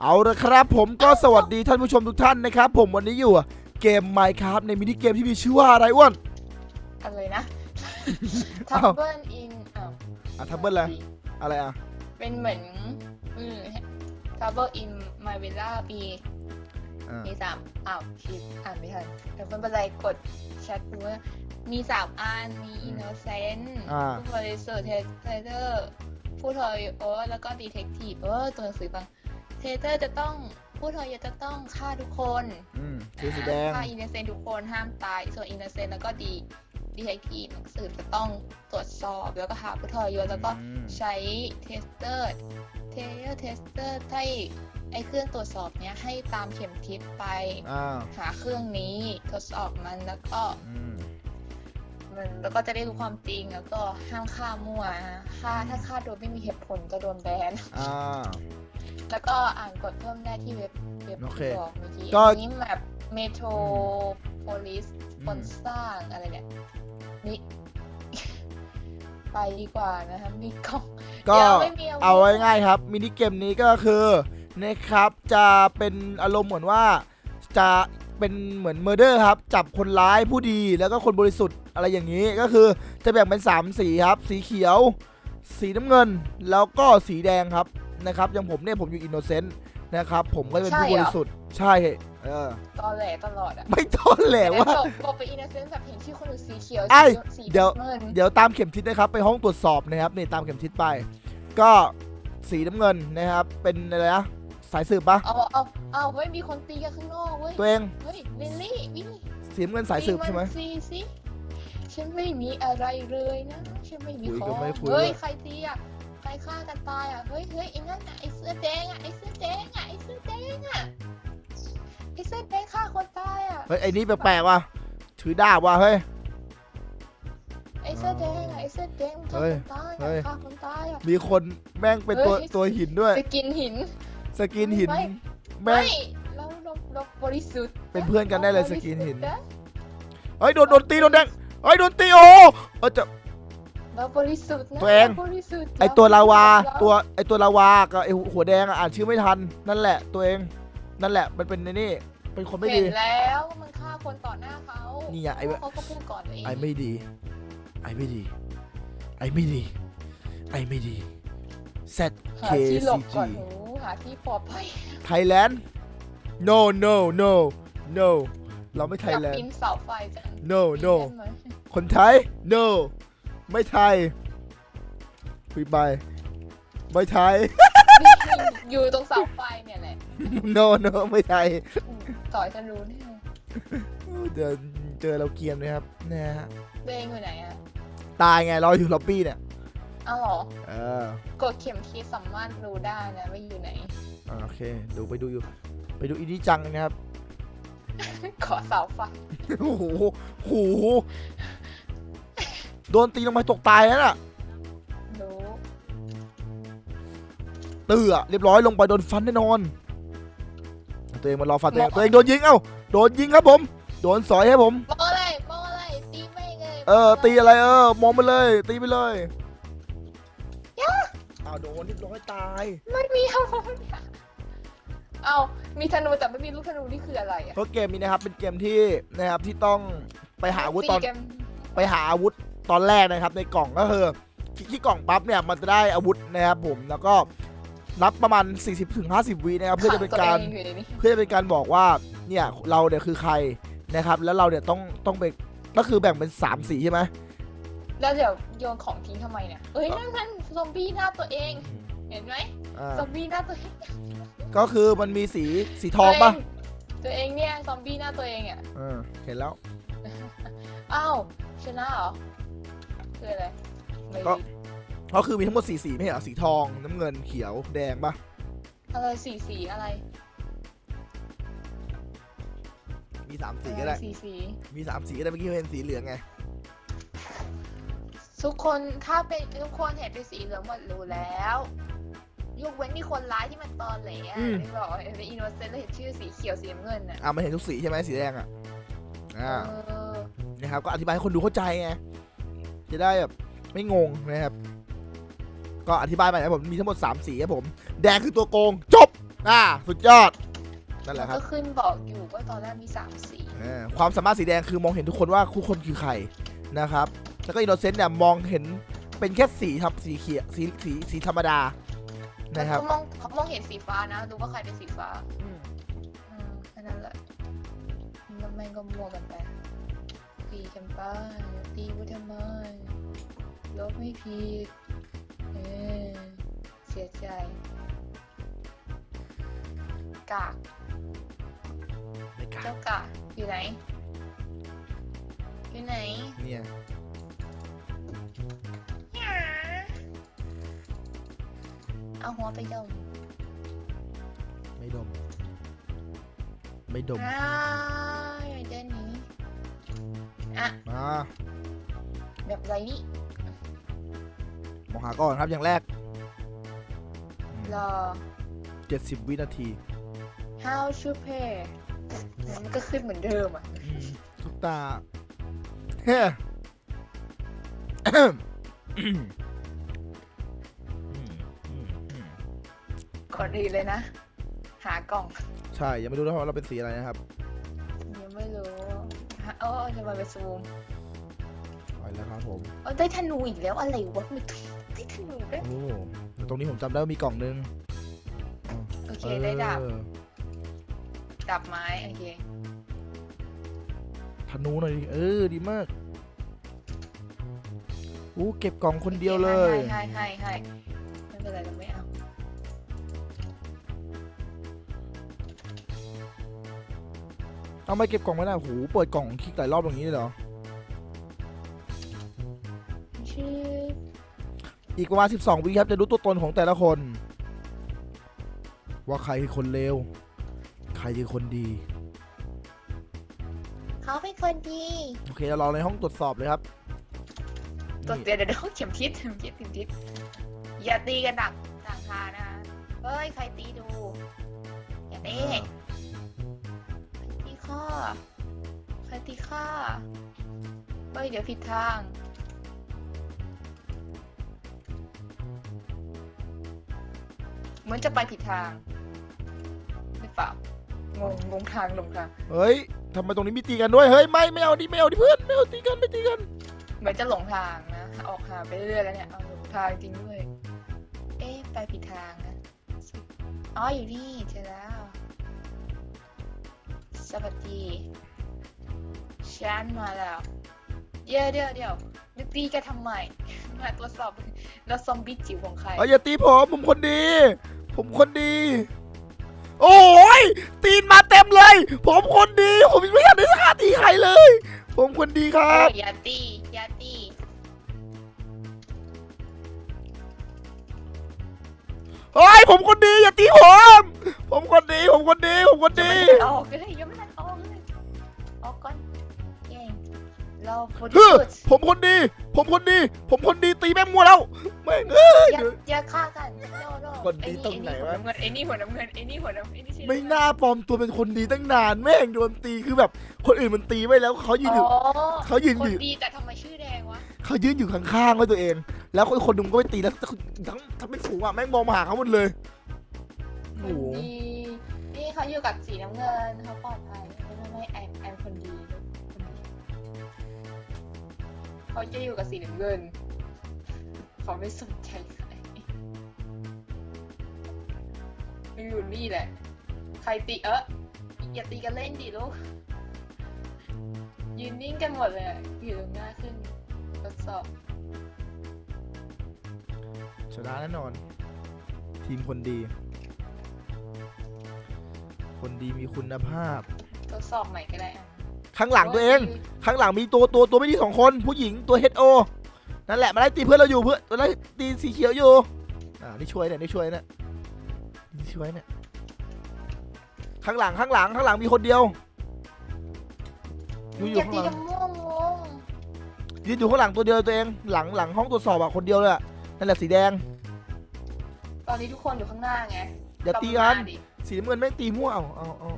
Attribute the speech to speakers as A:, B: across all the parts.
A: เอาละครับผมก็สวัสดีท่านผู้ชมทุกท่านนะครับ ผมวันนี้อยู่เกม Minecraft ในมินิเกมที่มีชื่อว่าอะไรอ้วน
B: อะไรนะ
A: อ้าว
B: Tumble in อ้าว
A: อะทับเบิลอะไรอะไรอะ
B: เป็นเหมือนอืม Tumble in My Villa ปี
A: อ่า
B: มีสามอ้าวชิดอ่านไม่ทันแต่ไม่เป็นไรกดแชทดูว่ามีสามอันมี Innocent
A: อ่า
B: ผู้บริสุทธิ์เทเตอร์ผู้ทรยศแล้วก็ Detective เออตัวหนังสือฟัง เทเตอร์จะต้องผู้ทรยศจะต้องฆ่าทุกคน
A: อืมคือสีแดง
B: ฆ่าอินเนเซนทุกคนห้ามตาย ส่วนอินเนเซนแล้วก็ดีดีไททีหนังสือจะต้องตรวจสอบแล้วก็หาผู้ทรยศแล้วก็
A: อืม
B: ใช้เทสเตอร์เทเทสเตอร์ให้ไอเครื่องตรวจสอบเนี้ยให้ตามเข็มทิศไป
A: อ่า
B: หาเครื่องนี้ทดสอบมันแล้วก็
A: อืม
B: มันแล้วก็จะได้รู้ความจริงแล้วก็ห้ามฆ่ามั่วนะฆ่าถ้าฆ่าโดยไม่มีเหตุผลจะโดนแบน
A: อ่า
B: แล้วก็อ่านกดเพิ่มได้ที่เว็บเว็บ
A: โอเค
B: ที่บอกเมื่อกี้
A: ก็
B: อันนี้แบบเมโทรโพลิส
A: อืม
B: คนสร้างอะไรเนี่ยนี่ ไปดีกว่านะคะมีกล้อง
A: ก็
B: ยังไม่มีอาวุธ
A: เอาไว้ง่ายครับมินิเกมนี้ก็คือนะครับจะเป็นอารมณ์เหมือนว่าจะเป็นเหมือนเมอร์เดอร์ครับ จับคนร้ายผู้ดีแล้วก็คนบริสุทธิ์อะไรอย่างนี้ก็คือจะแบ่งเป็น 3 สีครับ สีเขียว สีน้ำเงิน แล้วก็สีแดงครับ นะครับอย่างผมเนี่ยผมอยู่อินโนเซนต์นะครับ ผมก็จะเป็นผู้บริสุทธิ์ใช่เออ
B: ตอนแหลตลอดอะ
A: ไม่ทนแหละว่า
B: บอกบอกไปอินเนอร์เซนต์แบบเห็นชื่อคนอื่นสีเขียว
A: ไอ้
B: สี
A: เดี๋ยว
B: น้ำเงิน
A: เดี๋ยวตามเข็มทิศนะครับ ไปห้องตรวจสอบนะครับนี่ตามเข็มทิศไป ก็สีน้ำเงินนะครับ เป็นอะไรนะสายสืบปะ
B: เอาเอาเอาเว้ยมีคนตีกันข้างนอกเว้ย
A: ตัวเอง
B: เฮ้ยลิลลี่วิ่ง
A: สีน้ำเงินสายสืบใช่ไหม
B: ตีนสิสิฉันไม่มีอะไรเลยนะฉันไม่มี
A: คุย
B: ข
A: ก็
B: อง
A: ไม่คุย
B: เฮ้ย
A: ด้วย
B: ใครตีอะใคร ฆ่ากันตายอะเฮ้ยเฮ้ยไอ้นั่นอะไอ้เสื้อแดงอะไอ้เสื้อแดงอะไอ้เสื้อแดงอะไอ้เสื้อแดงฆ่าคนตายอะ
A: เฮ้ยไอ้นี่แปลกๆว่ะถือดาบว่ะเฮ้ย
B: ไอ้เสื้อแดงอะไอ้เสื้อแดงมันฆ่า
A: เฮ้ย
B: คนตาย
A: เฮ้
B: อะ
A: ย
B: ฆ่าคนตายอะ
A: มีคนแม่งเป็นตัว
B: เฮ้ย
A: ตัวหินด้วย
B: สกินหิน
A: สกินหิน
B: ไม่
A: แม่ง
B: เฮ้ยเราเราเราบริสุทธิ์
A: เป็นเพื่อนกันได้เลย
B: ราบริ
A: สกินหิน
B: สุทธิ์ะ
A: เฮ้ยโดนโดนตีโดนแดงเฮ้ยโดนตีโอ้เออจะ
B: เราบริสุทธิ์นะ
A: ตัวเอง
B: ราบริสุทธิ์
A: ไอตัวลาวา
B: เร
A: ตัวไอตัวลาวากับไอหัวแดงอะอ่านชื่อไม่ทันนั่นแหละตัวเอง นั่นแหละมันเป็นในนี่ เป็นคนไม่
B: เห็
A: ดี
B: นแล้วมันฆ่าคนต่อหน้าเขา
A: นี่ไงไอ้
B: เขาก็พูดก่อนตัวเอง
A: ไอไม่ดี ไอไม่ดี ไอไม่ดี ไอไม่ดี Z
B: หา
A: K
B: ที่หล
A: C
B: บ
A: G
B: ก่อนหนูหาที่ปลอดภัย
A: Thailand no no no no เราไม่
B: อยาก
A: Thailand
B: ปีนเสาไฟจัง
A: no no
B: ได้ไหม
A: คนไทย no ไม่ไทยคุยไปไม่ไทย
B: อยู่ตรงเสาไฟเนี่ยแหละ
A: no no ไม่ไทย
B: ต่อยฉันรู้แน่
A: เดี๋ยวเจอเราเกรียมเลยครับนะฮะ
B: ตัวเองอยู่ไหนอะ
A: ตายไงรออยู่ล็อบบี้เนี่ย
B: อ้าวเหรอ
A: เออก
B: ดเข็มทิศสามารถรู้ได้นะว่าอยู่ไหน
A: อ่าโอเคดูไปดูอยู่ ไปดูอินดี้จังนะครับ
B: ขอเสาไฟ
A: โอ้โหโอ้โห โดนตีลงไปตกตายแล้วน่ะ
B: รู้
A: เตือเรียบร้อยลงไปโดนฟันแน่นอน ตัวเองมารอฟันตัวเองตัวเองโดนยิงเอ้าโดนยิงครับผม โดนสอยให้ผม
B: มองอะไรมองอะไรตีไม่ไง
A: เออ ตีอะไรเออมองไปเลย ตีไปเลยอ้าวโดนเรียบร้อยตาย
B: ไม่มีอาวุธเอามีธนูแต่ไม่มีลูกธนูนี่คืออะไรอะ
A: เพราะเกมนี้นะครับเป็นเกมที่นะครับที่ต้องไปหาอาวุธตอน
B: ตีกั
A: ไปหาอาวุธ ตอนแรกนะครับในกล่องก็คือที่ที่กล่องปั๊บเนี่ยมันจะได้อาวุธนะครับผมแล้วก็นับประมาณ 40-50ถึง50วินะครับเพื่อจะเป็นการ
B: ขังตัวองอยู่ในนี้
A: เพื่อจะเป็นการบอกว่าเนี่ยเราเนี่ยคือใครนะครับ แล้วเราเนี่ยต้องต้องไปก็คือแบ่งเป็น 3 สีใช่ไหม
B: แล้วเดี๋ยวโยนของทิ้งทำไมเนี่ยเอ้ยนั่นนั่นซอมบี้หน้าตัวเอง เห็นไหม
A: อ่า
B: ซอมบี้หน้าตัวเอง
A: ก็คือมันมีสีสีทองปะ
B: ตัวเองเนี่ยซอมบี้หน้าตัวเองอะ
A: เออเห็นแล้ว
B: อ้าวชนะเหรอ คืออะไรไม่
A: ก็
B: รู้
A: ก็คือมีทั้งหมดสีสีไม่ใช่เหรอสีทองน้ำเงินเขียวแดงปะ
B: อะไรสีสีอะไร
A: มีสามสีก็ได้
B: เออสีสี
A: มีสามสีก็ได้เมื่อกี้เป็นสีเหลืองไง
B: ทุกคนถ้าเป็นทุกคนเห็นเป็นสีเหลืองหมดรู้แล้วยกเว้นมีคนร้ายที่มันตอนแหลอะที่บอกเห็นเป็นอินโนเซนต์แล้วเห็นชื่อสีเขียวสีน้ำเงินอะ
A: อ่ามันเห็นทุกสีใช่ไหมสีแดงอะอ่า
B: เออ
A: นะครับก็อธิบายให้คนดูเข้าใจไง จะได้แบบไม่งงนะครับ ก็อธิบายไปนะครับผมมีทั้งหมด3สีครับผม แดงคือตัวโกงจบอ่าสุดยอดนั่นแห
B: มั
A: ละ
B: น
A: ครับ
B: ก็ขึ้นบอกอยู่ว่าตอนแรกมีสามสี
A: อ่าความสามารถสีแดงคือมองเห็นทุกคนว่าคู่คนคือใครนะครับแล้วก็อินโนเซนต์เนี่ยมองเห็นเป็นแค่สีครับสีเขียวสีสีสีธรรมดานะครับ
B: เขามองเขามองเห็นสีฟ้านะรู้ว่าใครเป็นสีฟ้า
A: อืม
B: อืมแค่นั้นแหละแล้วแม่งก็มัวกันไป ตีกันไปตีว่าทำไมลบไม่ผิดเออเสียใจ กาก
A: ไม่กล้า
B: เจ้ากากอยู่ไหน อยู่ไหน
A: เนี่ย
B: เอาหัวไปดม
A: ไม่ดม ไม่ดม
B: อ้าวอย่าเดินหนี อะ
A: มา
B: แบบไรนี่
A: มองหาก่อนครับอย่างแรก
B: รอ
A: เจ็ดสิบวินาที
B: how to pay มันก็ขึ้นเหมือนเดิมอะ
A: อืมทุกตาเฮ้อืมอืมอืมอืม
B: ก่อนอื่นเลยนะ หากล่อง
A: ใช่ ยังไม่รู้นะว่าเราเป็นสีอะไรนะครับ
B: ยังไม่รู้ฮะโอ้จะมาไปซูม
A: ไปแล้วครับผม
B: โอ้ได้ธนูอีกแล้วอะไรวะไม่ได้ธนูด้วย
A: โอ้ตรงนี้ผมจำได้ว่ามีกล่องนึง
B: โอเคได้ดาบ
A: เออ
B: ดาบไม้โอเค
A: ธนูหน่อยดิเออดีมากอู้เก็บกล่องคนเดียวเลย
B: ให้ให้ให้ให้ไม่เป็นไรเราไม่เอา
A: เอาไม่เก็บกล่องไม่ได้โอ้โหเปิดกล่องคลิกหลายรอบอย่างนี้เลยเหรอ
B: ชื่อ
A: อีกประมาณ12 วิครับจะรู้ตัวตนของแต่ละคน ว่าใครคือคนเลวใครคือคนดี
B: เขาเป็นคนดี
A: โอเคเรารอในห้องตรวจสอบเลยครับ
B: ตัว
A: นี่
B: เดี๋ยวเดี๋ยวเดี๋ยวเข็มทิศเข็มทิศเข็มทิศอย่าตีกันดักต่างทางนะเฮ้ยใครตีดูอย่าตี
A: อ่า
B: ตีข้อใครตีข้าเฮ้ยเดี๋ยวผิดทาง เหมือนจะไปผิดทางหรือเปล่างงงงทางหลงทาง
A: เฮ้ยทำไมตรงนี้มีตีกันด้วย เฮ้ย ไม่ ไม่เอาดิ ไม่เอาดิเพื่อน ไม่เอาตีกัน ไม่ตีกัน
B: เหมือนจะหลงทางนะ ออกหาไปเรื่อยๆแล้วเนี่ย เอาหลงทางจริงด้วย เอ๊ะ ไปผิดทางนะ อ๋อ อยู่นี่เจอแล้ว สวัสดีฉันมาแล้ว เดี๋ยวเดี๋ยวเดี๋ยวจะตีกันทำไม มาตรวจสอบแล้วซอมบี้จิ๋วของใคร
A: เอ้ยอย่าตีผม ผมคนดี ผมคนดี โอ้ยตีนมาเต็มเลย ผมคนดี ผมไม่อยากได้ค่าตีใครเลย ผมคนดีครั
B: โอ้
A: บ
B: ยอย่าตีอย่าตี
A: เฮ้ยผมคนดีอย่าตีผม ผมคนดี ผมคนดี ผมคน
B: ยัง
A: ดี
B: ไม่ทันออกเลยยังไม่ทัน เราบริ
A: เฮ้อ
B: สุทธิ์
A: ผมคนดี ผมคนดี ผมคนดีตีแม่งมัวแล้วแม่งเอ้ย
B: อย่าอย่าฆ่ากันโนโน
A: คนดีตรงไหนวะ
B: ไอ้นี่หัวน้ำเงินไอ้นี่หัวน้ำเงินไอ้นี่หัวน้ำเงินไอ้นี่ชื่อ
A: ไม่น่าปลอมตัวเป็นคนดีตั้งนานแม่งโดนตีคือแบบ คนอื่นมันตีไว้แล้วเขายืนอยู่
B: อ๋อ
A: เขายืน
B: คน
A: อยู่
B: ดีแต่ทำไมชื่อแดงวะ
A: เขายืนอยู่ข้างๆไว้ตัวเอง แล้วคนคนหนึงก็ไปตีแล้วทั้งทั้งเป็นฝูงอะแม่งมองมาหาเขาหมดเลย
B: ค
A: โอ้
B: น
A: โห
B: ดีนี่เขาอยู่กับสีน้ำเงินเขาปลอดภัยเขาไม่ไม่แอมแอมคนดี เขาจะอยู่กับสีน้ำเงิน เขาไม่สนใจใครอยู่นี่แหละ ใครตีเอออย่าตีกันเล่นดิลูก ยืนนิ่งกันหมดเลยอะอยู่ตรงหน้าขึ้นทดสอบ
A: ชนะแน่นอน ทีมคนดี คนดีมีคุณภาพ
B: ทดสอบใหม่ก็ได้อะ
A: ข้างหลังตัวเอง ข้างหลังมีตัวตัวตัวไม่ดีสองคน ผู้หญิงตัว HO นั่นแหละมาไล่ตีเพื่อนเราอยู่เพื่อนมาไล่ตีสีเขียวอยู่อ่านี่ช่วยเนี่ยนี่ช่วยเนี่ยนี่ช่วยเนี่ยข้างหลังข้างหลังข้างหลังมีคนเดียว อยู่อยู่
B: อย่า
A: ข้าง
B: ตี
A: หลั
B: กั
A: ง
B: นม่วงงง
A: ยืนอยู่ข้างหลังตัวเดียวตัวเองหลังหลังห้องตรวจสอบอะคนเดียวเลยอะนั่นแหละสีแดง
B: ตอนนี้ทุกคนอยู่ข้างหน้าไง
A: อย่าตีกันำ
B: หาดิ
A: สีน้ำเงินแม่งตีมั่วเอาเอาเอา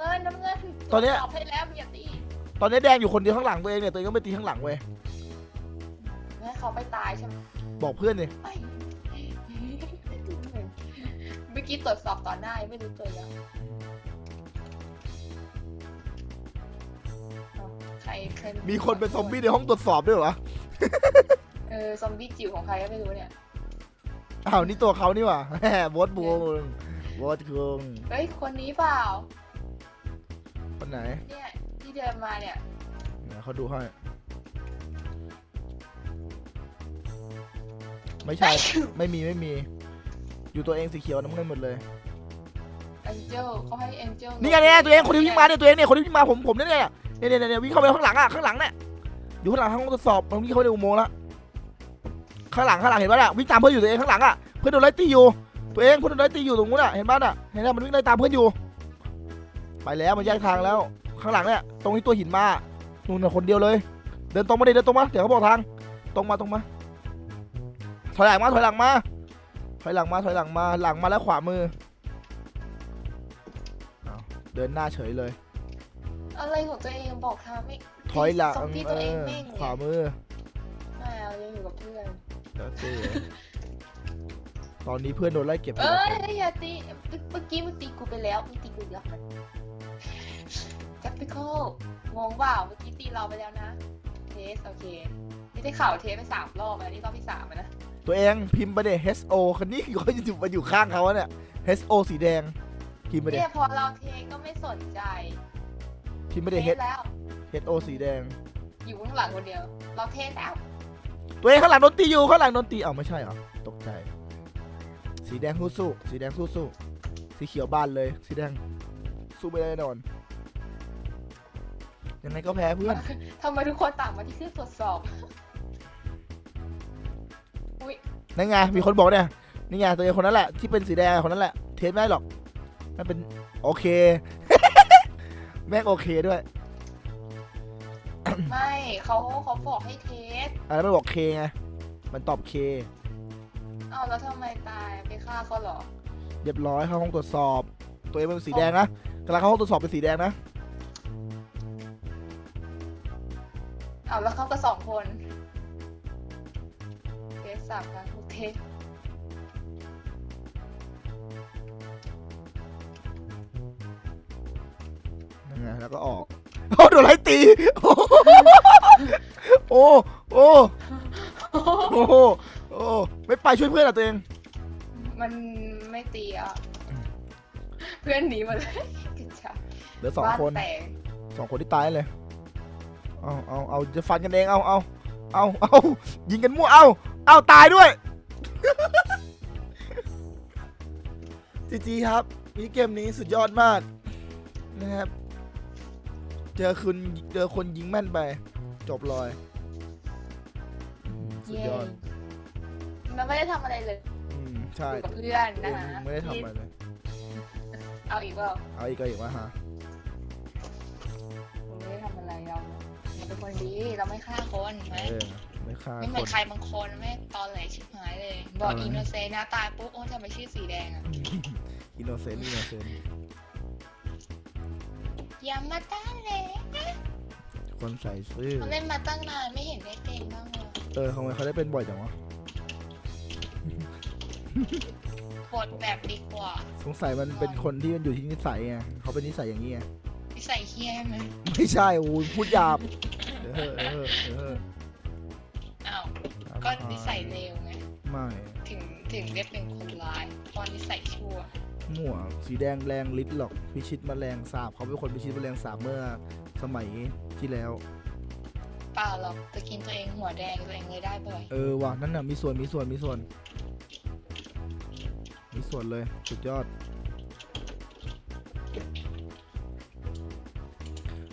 B: งินน้ำเงิน
A: ตอนนี้ย
B: อบให้แล้วมึงอย่าตี
A: ตอนนี้แดงอยู่คนเดียวข้างหลังตัวเองเนี่ยตัวเองก็ไม่ตีข้างหลังเว้ย
B: เงินเขาไปตายใช่ไหม
A: บอกเพื่อนเลย
B: เมื่อกี้ตรวจสอบต่อหน้าไม่รู้ตัวแล้วใครใคร
A: มีคนเป็นซอมบี้ในห้องตรวจสอบด้วยเหรอ
B: เออซอมบี้จิ๋วของใครก็ไม่รู้เนี่ย
A: อ้าวนี่ตัวเขานี่หว่าแหมบอสบูงบอสคุง
B: เฮ้ยคนนี้เปล่า
A: คนไหน
B: เนี่ยที่เดินมาเนี่ย
A: เดี๋ยวเขาดูให้ ไม่ใช่ ไม่มีไม่มี อยู่ตัวเองสีเขียวน้ำเงินหมดเลย
B: แองเจิลเขาให้แองเจิล
A: นี่ไงเนี่ยตัวเองคนที่วิ่งมาเนี่ยตัวเองเนี่ยคนที่วิ่งมาผมผมเนี่ยเนี่ยเนี่ยเนี่ยวิ่งเข้าไปข้างหลังอะข้างหลังเนี่ยอยู่ข้างหลังห้องทดสอบตรงนี้เขาไรีอุโมงค์ละข้างหลังข้างหลังเห็นป่ะน่ะวิ่งตามเพื่อนอยู่ตัวเองข้างหลังอะเพื่อนโดนไล่ตีอยู่ตัวเองเพื่อนโดนไล่ตีอยู่ตรงนู้นอะเห็นป่ะน่ะเห็นป่ะมันวิ่งไล่ตามเพื่อนอยู่ ไปแล้วมันแยกทางแล้ว ข้างหลังเนี่ยตรงที่ตัวหินมานู่นนะคนเดียวเลย เดินตรงมาดิเดินตรงมาเดี๋ยวเขาบอกทาง ตรงมาตรงมา ถอยหลังมาถอยหลังมาถอยหลังมาถอยหลังมาหลังมาแล้วขวามือเดินหน้าเฉยเลย
B: อะไรของตัวเองบอกทางไม่
A: ถอยหลังพี่
B: ตัวเองแม่ง
A: ขวามือ
B: ม่เรายังอยู่กับเพื่อน
A: ตอนนี้เพื่อนโดนไล่เก็บ
B: เอ้ยอย่าตีเมื่อกี้มึงตีกูไปแล้วมึงตีกูแล้ว typical งงว่าเมื่อกี้ตีเราไปแล้วนะ เทสโอเค นี่ได้ข่าวเทสไปสามรอบแล้วนี่รอบที่สามนะ
A: ตัวเองพิมพ์ไปเด็ H O คันนี้ก็อยู่มาอยู่ข้างเขาอะเนี่ย H O สีแดง พิมพ์ไปเด็
B: เนี่ยพอเราเทก็ไม่สนใจ
A: พิมพ์ไปเด็ H
B: แล้ว
A: H O สีแดง
B: อยู่ข้างหลังคนเดียว เราเทสแล้ว
A: ตัวเองข้างหลังโดนตีอยู่ข้างหลังโดนตีเอ้าไม่ใช่เหรอตกใจ สีแดงสู้สู้สีแดงสู้สู้สีเขียวบานเลย สีแดงสู้ไม่ได้แน่นอน ยังไงก็แพ้เพื่อน
B: ทำไมทุกคนต่างมาที่เครื่องตรวจสอบ อุ้ย
A: นั่นไง มีคนบอกเนี่ย นี่ไงตัวเองคนนั้นแหละ ที่เป็นสีแดงคนนั้นแหละ เทสไม่หรอก มันเป็นโอเค แม่งโอเคด้วย
B: ไม่เขาเขาบอกให้เทส
A: อะไรไม่บอกเคไง มันตอบเค
B: เอาแล้วทำไมตายไปฆ่าเขาหรอ
A: เรียบร้อยเข้าห้องตรวจสอบ ตัวเองเป็นสีแดงนะกำลังเข้าห้องตรวจสอบเป็นสีแดงนะ
B: เอาแล้วเข้ากับสองคนเทสสามครั้โอเค
A: แล้วก็ออกโอ้โดนไล่ตีโอ้โอ้โอ้โอ้ไม่ไปช่วยเพื่อนอะตัวเอง
B: มันไม่ตีอะ เพื่อนหนีมาเลย
A: เหลือสองคนสองคนที่ตายเลย เอาเอาเอาจะฟันกันเองเอาเอาเอาเอายิงกันมั่วเอาเอาตายด้วยจีจีครับมีเกมนี้สุดยอดมากนะครับ เจอคุณเจอคนยิงแม่นไป จบลอย สุด
B: ย
A: อด
B: มันไม่ได้ทำอะไรเลย
A: อืม ใช่
B: กับเพื่อนนะฮะ
A: ไม่ได้ทำอะไรเลย
B: เอาอีกเปล่า
A: เอาอีกก็อีกวะฮะ
B: คนดี เราไม่ฆ่าคนไม่
A: ไม่ฆ่า
B: ไม่เหมือนใครบางคนไม่ตอนไหนชิบหายเลย บอก
A: อิ
B: นโนเซนต์ะตายปุ๊บโอ้ยทำไมชื่อสีแดงอะ
A: อินโนเซนต์อินโนเซนต์
B: อย่ามาตั้งเลย
A: คนใส่ซื่อ
B: เขาเล่นมาตั้งนานไม่เห็นได้เป็นบ้างเลย
A: เออทำไมเขาได้เป็นบ่อยจังวะ
B: กดแบบดีกว่า
A: สงสัยมันเป็นคนที่มันอยู่ที่นิสัยไงเขาเป็นนิสัยอย่างนี้ไง
B: นิสัยเฮี้ยไหม
A: ไม่ใช่โอ้ยพูดหยาบ เฮ้อเฮ้อเฮ้อ
B: อ้าวก็นิสัยเลวไง
A: ไม่
B: ถึงถึงเรียกเป็นคนร้ายตอนาะนิสัยชั่ว
A: หัวสีแดงแรงฤทธิ์หรอกพิชิตแรงสาบเขาเป็นคนพิชิตแรงสาบเมื่อสมัยที่แล้ว
B: ป่าหรอกจะกินตัวเองหัวแดงตัวเองเลยได้บ่อย
A: เออว่ะนั่นน่ะมีส่วนมีส่วนมีส่วน มีส่วนเลยสุ
B: ด
A: ยอ
B: ด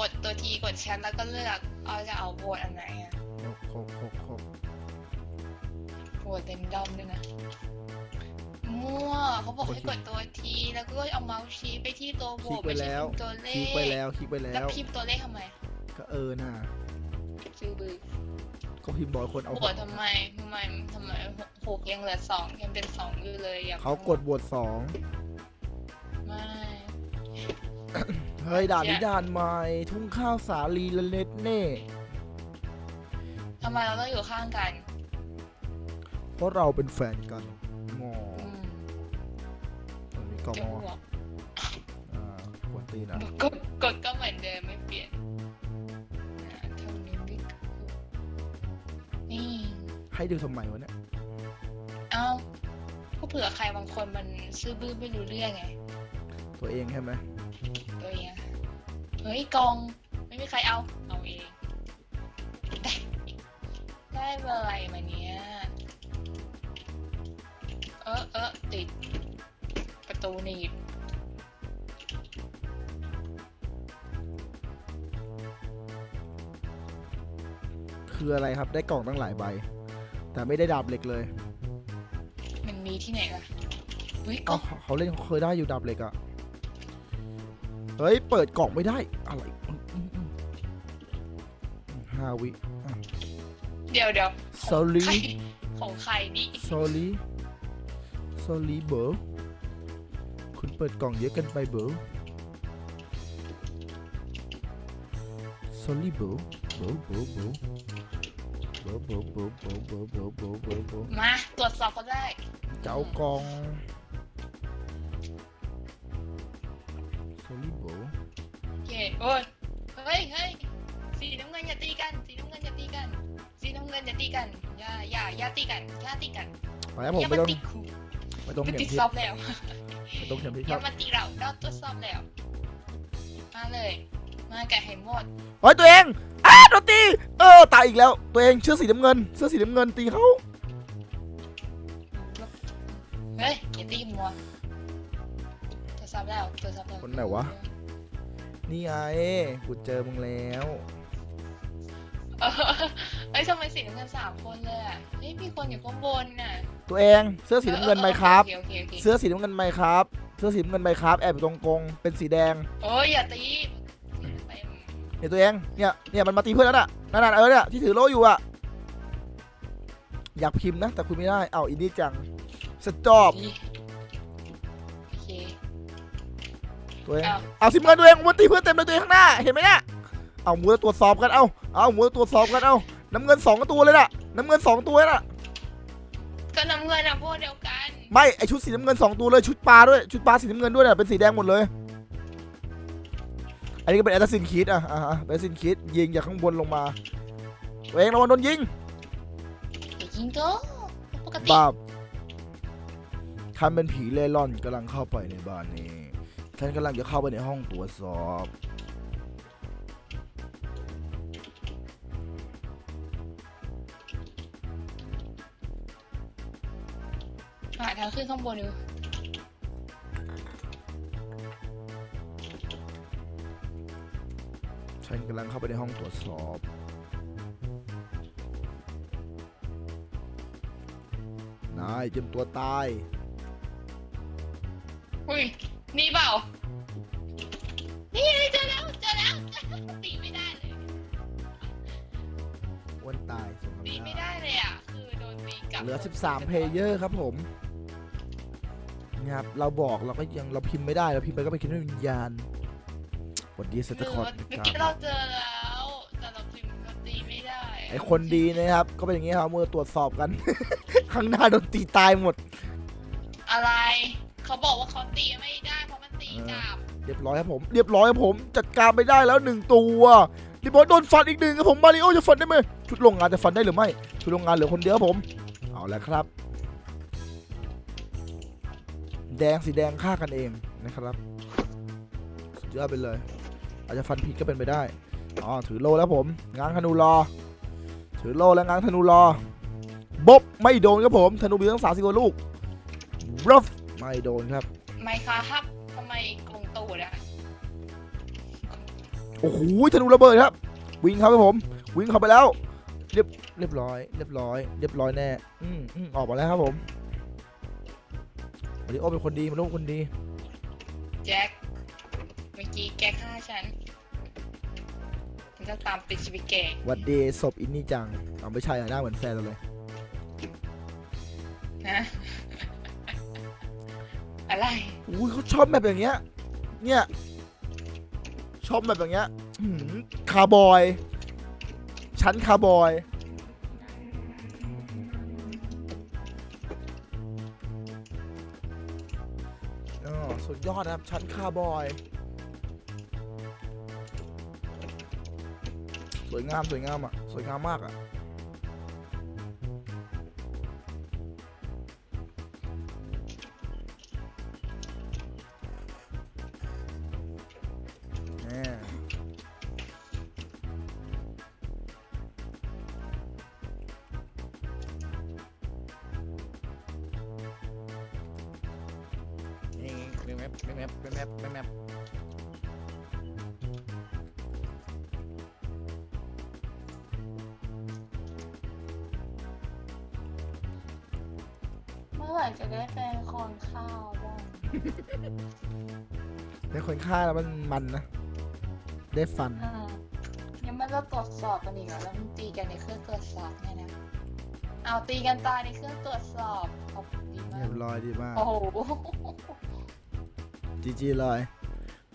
B: กดตัวทีกดแชทแล้วก็เลือกเอาจะเอาโหวตอันไหนอะ
A: หกหกหกหก
B: โหวตเรนดอมด้วยนะ มั่วเขาบอกให้กดตัวทีแล้วก็เอาเมาส์ชี้ไปที่ตัวโห
A: คลิ
B: ว
A: ตไป
B: ช้
A: แล้ว
B: ตัวเลข
A: คลิกไปแล้วคลิกไปแล้ว
B: แล้ว
A: ว
B: พิมพ์ตัวเลขทำไม
A: ก็เออน่ะ
B: ซื้อบือ
A: ก็พิมพ์บอยคนเอา
B: โหวตทำไมทำไมทำไมหกยังเหลือสองยังเป็นสองอยู่เลยอย่า
A: เขากดบวชสอง เฮ้ยด่านนี้ด่านใหม่ทุ่งข้าวสาลีละเล็ดเน่
B: ทำไมเราต้องอยู่ข้างกัน
A: เพราะเราเป็นแฟนกันงอ
B: อืม
A: ตรงนี้ก็
B: จะ
A: งอบ
B: วก
A: อ่ากวนตีนอะ
B: กดกดก็เหมือนเดิมไม่เปลี่ยนอ่าเท่านี้ดินี่
A: ให้ดูทำไมวะเนี่ย
B: เอ้าก็เผื่อใครบางคนมันซื้อบื้อไม่รู้เรื่องไง
A: ตัวเองใช่ไหม
B: ตัวเองอะ เฮ้ยกองไม่มีใครเอา เอาเองได้ได้เบอร์อะไรมาเนี้ยเออเออติด ประตูหนีบ
A: คืออะไรครับได้กล่องตั้งหลายใบ แต่ไม่ได้ดาบเหล็กเลย
B: มันมีที่ไหนล่ะเฮ้ยก
A: เอ้า
B: อง
A: เขาเขาเล่นเขาเคยได้อยู่ดาบเหล็กอะ เฮ้ย เปิดกล่องไม่ได้ อะไรอืมอืมอืมห้าวิ
B: เดี๋ยวเดี๋ยว
A: sorry
B: ใครของใครนี่
A: sorry sorry เบอร์คุณเปิดกล่องเยอะเกินไปเบอร์ sorry เบอร์เบอร์เบอร์เบอร์เบอร์เบอร์เบอร์เบอร์เบอร์เบอร์เบอร์เบอร์เบอร์
B: มาตรวจสอบก็ได้
A: จะเอากล่อง
B: กัน
A: ไปครับผม
B: อย่า
A: ไป
B: มา
A: ตรง
B: ตีครู
A: ไปตรง
B: ไป
A: เข็ม
B: ติด
A: ทิศ
B: สอบแล้ว
A: ไปตรงเข็มทิศ
B: อ
A: ครั
B: ย่า
A: บ
B: มาตีเราเราตรวจสอบแล้ว มาเลย มาแกะให้หมด
A: โอ้ยตัวเองอ้าโดนตีเออตายอีกแล้วตัวเองเสื้อสีน้ำเงิน เสื้อสีน้ำเงินตีเขา
B: เฮ้ยอย่าตีมัวตรวจสอบแล้วตรวจสอบแล้ว
A: คนไหนวะนี่ไงกูเจอมึงแล้ว
B: เออเอ้ยทำไมสีน้ำเงินสามคนเลยอะเฮ้ยมีคนอยู่ข้างบนน่ะ
A: ตัวเองเสื้อสีน้ำเงินไหมครับ
B: โอเคโอเคโอเค
A: เสื้อสีน้ำเงินไหมครับ เสื้อสีน้ำเงินไหมครับแอบอยู่ตรงกรงเป็นสีแดง
B: โอ้ยอย่าตีเต็ม
A: เนี่ยตัวเองเนี่ยเนี่ยมันมาตีเพื่อนแล้วน่ะนั่นน่ะเออเนี่ยที่ถือโล่อยู่อะอยากพิมพ์นะแต่คุยไม่ได้เอ้าอินดี้จังสจอบ
B: ดีโอเค
A: ตัวเอง
B: อ้าว
A: เอาสิเงินตัวเองมันตีเพื่อนเต็มเลยตัวเองข้างหน้าเห็นไหมเนี่ย เอามือตรวจสอบกัน เอาเอามือตรวจสอบกัน เอาน้ำเงินสองตัวเลยน่ะ น้ำเงินสองตัวน่ะ
B: ก็น้ำเงินอะพวกเดียวกัน
A: ไม่ ไอชุดสีน้ำเงินสองตัวเลย ชุดปลาด้วย ชุดปลาสีน้ำเงินด้วยน่ะ เป็นสีแดงหมดเลย อันนี้ก็เป็นแอตซินคิดอะ อะอะเป็นแอตซินคิดยิงจากข้างบนลงมาตัวเองระวังโดนยิง
B: อย่ายิงก็ปกติ
A: บาปท่านเป็นผีเล่ร่อนกำลังเข้าไปในบ้านนี้ ท่านกำลังจะเข้าไปในห้องตรวจสอบ
B: ทางขึ้นข้างบนอยู่
A: ฉันกำลังเข้าไปในห้องตรวจสอบ นายเตรียมตัวตาย
B: อุ้ย นี่เปล่า นี่ไงเจอแล้วเจอแล้วเจอแล้วตีไม่ได้เลย
A: อ้วนตายสม
B: ตี
A: น้ำห
B: ไม่
A: น้า
B: ได้เลยอะ คือโดนตีกลับ
A: เหลือ 13เพลเยอร์ครับผมเนี่ยครับ เราบอกเราก็ยังเราพิมพ์ไม่ได้เราพิมพ์ไปก็ไปคิดว่าวิญญาณสวัสดีเซน
B: เอ
A: ตคอ
B: อ
A: ร์ด
B: เมื่อกี้เราเจอแล้วแต่เราพิมพ์เราตีไม่ได้ะ
A: ไอคนดีนะครับ ก็เป็นอย่างนี้ครับเมื่อตรวจสอบกัน ข้างหน้าโดนตีตายหมด
B: อะไร เขาบอกว่าเขาตีไม่ได้เพราะมันตีกลับ
A: เรียบร้อยครับผม เรียบร้อยครับผม จัดการไปได้แล้วหนึ่งตัวรีบอยโดนฟันอีกหนึ่งครับผมมาริโอจะฟันได้ไหมชุดโรงงานจะฟันได้หรือไม่ชุดโรงงานเหลือคนเดียวครับผม เอาแล้วครับ แดงสีแดงฆ่ากันเองนะครับสุดยอดไปเลย อาจจะฟันผิดก็เป็นไปได้อ๋อถือโล่แล้วผมง้างธนูรอ ถือโล่แล้วง้างธนูรอบบไม่โดนครับผมธนูมีทั้งสามสิบกว่าลูกบฟไม่โดนครับ
B: ไมค์คะครับทำไมกรงตูดอะ
A: โอ้โหธนูระเบิดครับ วิ่งเข้าไปผม วิ่งเข้าไปแล้ว เรียบเรียบร้อย เรียบร้อย เรียบร้อยแน่อืมอืมออกมาแล้วครับผม มาริโอเป็นคนดีมาริโอเป็นคนดี
B: แจ็คเมื่อกี้แกฆ่าฉันฉันจะตามติดชีวิตแก
A: หวัดดีศพอินนี่จังเอาไม่ใช่อะหน้าเหมือนแฟนเราเลย
B: ฮะอะไร
A: อุ้ยเขาชอบแบบอย่างเงี้ย เนี่ย ชอบแบบอย่างเงี้ยอื้อหือคาร์บอย ชั้นคาร์บอย สุดยอดนะครับ ชั้นคาร์บอย สวยงามสวยงามอะ สวยงามมากอะ แล้วมันมันนะ ได้ฟัน
B: อืมยังไม่ต้องตรวจสอบกันอีกเหรอแล้วมันตีกันในเครื่องตรวจสอบเนี่ยนะเอาตีกันตายในเครื่องตรวจสอบขอบคุณดีมา
A: เรีย
B: ก
A: บร้อยดีมาก
B: โอ้โห
A: จีจีลอย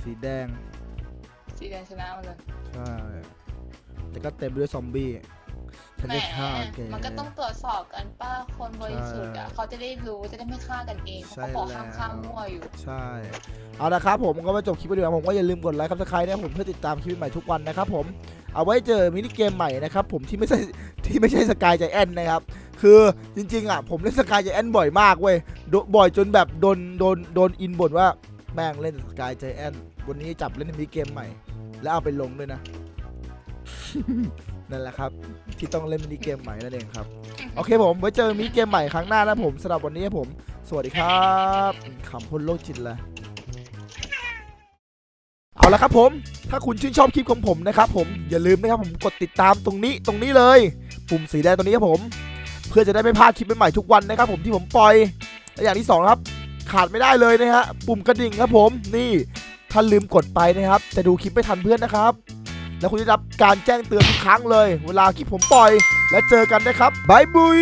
A: สีแดง
B: สีแดงชนะมาเลย
A: ใช่ แต่ก็เต็มไปด้วยซอมบี้ ฉัน
B: แหม
A: ได้ฆ่าแก
B: มันก็ต้องตรวจสอบกันป้าคนบริสุทธิ์อะ
A: ใช่
B: เขาจะได้รู้จะได้ไม่ฆ่ากันเองเขา
A: ใช่
B: ก็บอก
A: แล้ว
B: ห้ามฆ่ามั่วอยู่
A: ใช่ เอาละครับผมก็มาจบคลิปไปดีกว่าผมก็อย่าลืมกดไลค์ครับสไครต์นะครับผมเพื่อติดตามคลิปใหม่ทุกวันนะครับผมเอาไว้เจอมินิเกมใหม่นะครับผมที่ไม่ใช่ที่ไม่ใช่สกายใจแอนนะครับคือจริงๆอะผมเล่นสกายใจแอนบ่อยมากเว้ยโดบ่อยจนแบบโดนโดนโดนอินบ่นว่าแม่งเล่นสกายใจแอนวันนี้จับเล่นมินิเกมใหม่ แล้วเอาไปลงด้วยนะ นั่นแหละครับ ที่ต้องเล่นมินิเกมใหม่นั่นเองครับ โอเคผมไว้เจอมินิเกมใหม่ครั้งหน้านะผมสำหรับวันนี้ผม สวัสดีครับขำพ่นโลกจิตลยเอาละครับผม ถ้าคุณชื่นชอบคลิปของผมนะครับผมอย่าลืมนะครับผมกดติดตามตรงนี้ตรงนี้เลย ปุ่มสีแดงตรงนี้ครับผม เพื่อจะได้ไม่พลาดคลิปใหม่ๆทุกวันนะครับผมที่ผมปล่อยและอย่างที่สองครับ ขาดไม่ได้เลยนะฮะปุ่มกระดิ่งครับผมนี่ถ้าลืมกดไปนะครับ จะดูคลิปไม่ทันเพื่อนนะครับ และคุณจะได้รับการแจ้งเตือนทุกครั้งเลย เวลาที่ผมปล่อย และเจอกันนะครับบายบุย